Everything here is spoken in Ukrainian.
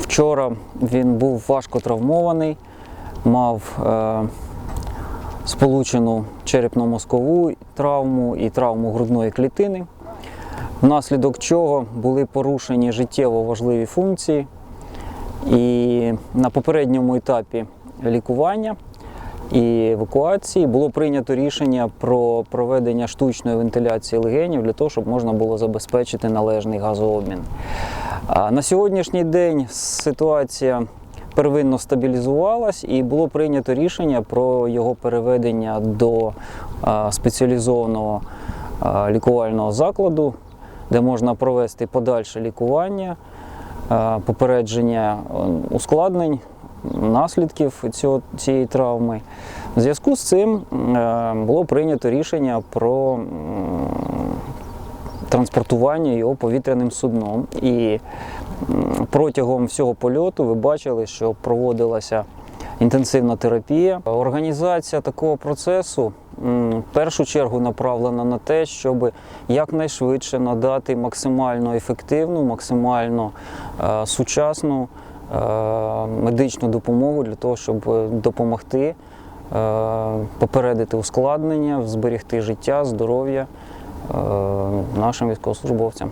Вчора він був важко травмований, мав е, сполучену черепно-мозкову травму і травму грудної клітини, внаслідок чого були порушені життєво важливі функції. І на попередньому етапі лікування і евакуації було прийнято рішення про проведення штучної вентиляції легенів для того, щоб можна було забезпечити належний газообмін. На сьогоднішній день ситуація первинно стабілізувалась і було прийнято рішення про його переведення до спеціалізованого лікувального закладу, де можна провести подальше лікування, попередження ускладнень, наслідків цієї травми. В зв'язку з цим е, було прийнято рішення про транспортування його повітряним судном. І протягом всього польоту ви бачили, що проводилася інтенсивна терапія. Організація такого процесу в першу чергу направлена на те, щоб якнайшвидше надати максимально ефективну, максимально е, сучасну е, медичну допомогу для того, щоб допомогти е, попередити ускладнення, зберегти життя, здоров'я нашим військовослужбовцям.